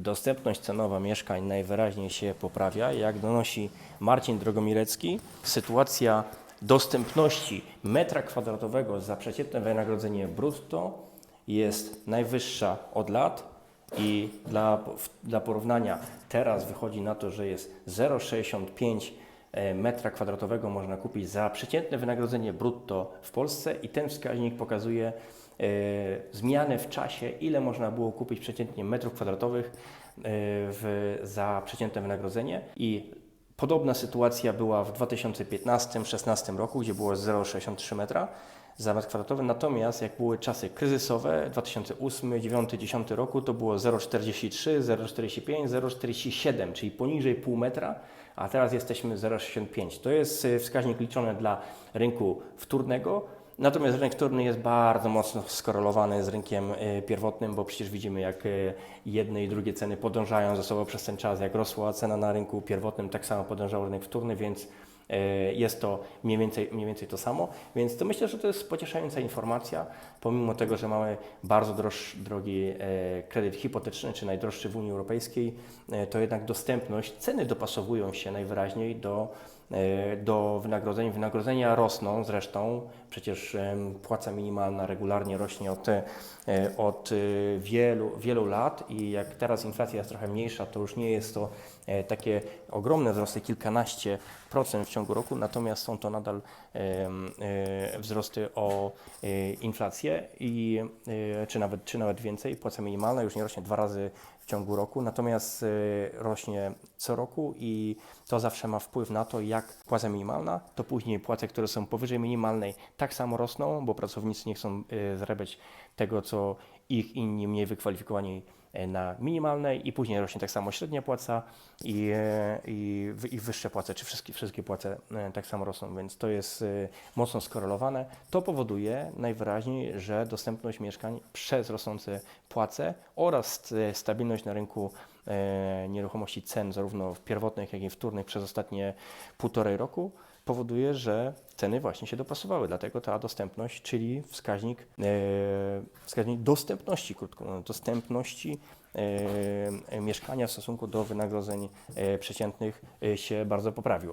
dostępność cenowa mieszkań najwyraźniej się poprawia. Jak donosi Marcin Drogomirecki, sytuacja dostępności metra kwadratowego za przeciętne wynagrodzenie brutto jest najwyższa od lat i dla, dla porównania teraz wychodzi na to, że jest 0,65 e, metra kwadratowego można kupić za przeciętne wynagrodzenie brutto w Polsce i ten wskaźnik pokazuje e, zmianę w czasie, ile można było kupić przeciętnie metrów kwadratowych e, w, za przeciętne wynagrodzenie. I Podobna sytuacja była w 2015-16 roku, gdzie było 0,63 metra za kwadratowy. Natomiast jak były czasy kryzysowe, 2008, 2009, 2010 roku, to było 0,43, 0,45, 0,47, czyli poniżej pół metra, a teraz jesteśmy 0,65. To jest y, wskaźnik liczony dla rynku wtórnego. Natomiast rynek wtórny jest bardzo mocno skorelowany z rynkiem y, pierwotnym, bo przecież widzimy, jak y, jedne i drugie ceny podążają ze sobą przez ten czas. Jak rosła cena na rynku pierwotnym, tak samo podążał rynek wtórny, więc jest to mniej więcej, mniej więcej to samo. Więc to myślę, że to jest pocieszająca informacja, pomimo tego, że mamy bardzo droż, drogi e, kredyt hipoteczny, czy najdroższy w Unii Europejskiej, e, to jednak dostępność, ceny dopasowują się najwyraźniej do e, do wynagrodzeń. Wynagrodzenia rosną zresztą, przecież płaca minimalna regularnie rośnie od, e, od e, wielu, wielu lat i jak teraz inflacja jest trochę mniejsza, to już nie jest to e, takie ogromne wzrosty, kilkanaście procent w ciągu roku, natomiast są to nadal e, wzrosty o e, inflację i e, czy nawet, czy nawet więcej. Płaca minimalna już nie rośnie dwa razy w ciągu roku, natomiast rośnie co roku i to zawsze ma wpływ na to, jak płaca minimalna, to później płace, które są powyżej minimalnej, tak samo rosną, bo pracownicy nie chcą zarabiać tego, co ich inni mniej wykwalifikowani na minimalnej i później rośnie tak samo średnia płaca i, e, i, i wyższe płace, czy wszystkie, wszystkie płace e, tak samo rosną, więc to jest e, mocno skorelowane. To powoduje najwyraźniej, że dostępność mieszkań przez rosnące płace oraz e, stabilność na rynku e, nieruchomości cen, zarówno w pierwotnych, jak i wtórnych przez ostatnie półtorej roku, powoduje, że ceny właśnie się dopasowały. Dlatego ta dostępność, czyli wskaźnik, e, wskaźnik dostępności, krótko mówiąc, dostępności e, mieszkania w stosunku do wynagrodzeń e, przeciętnych e, się bardzo poprawił.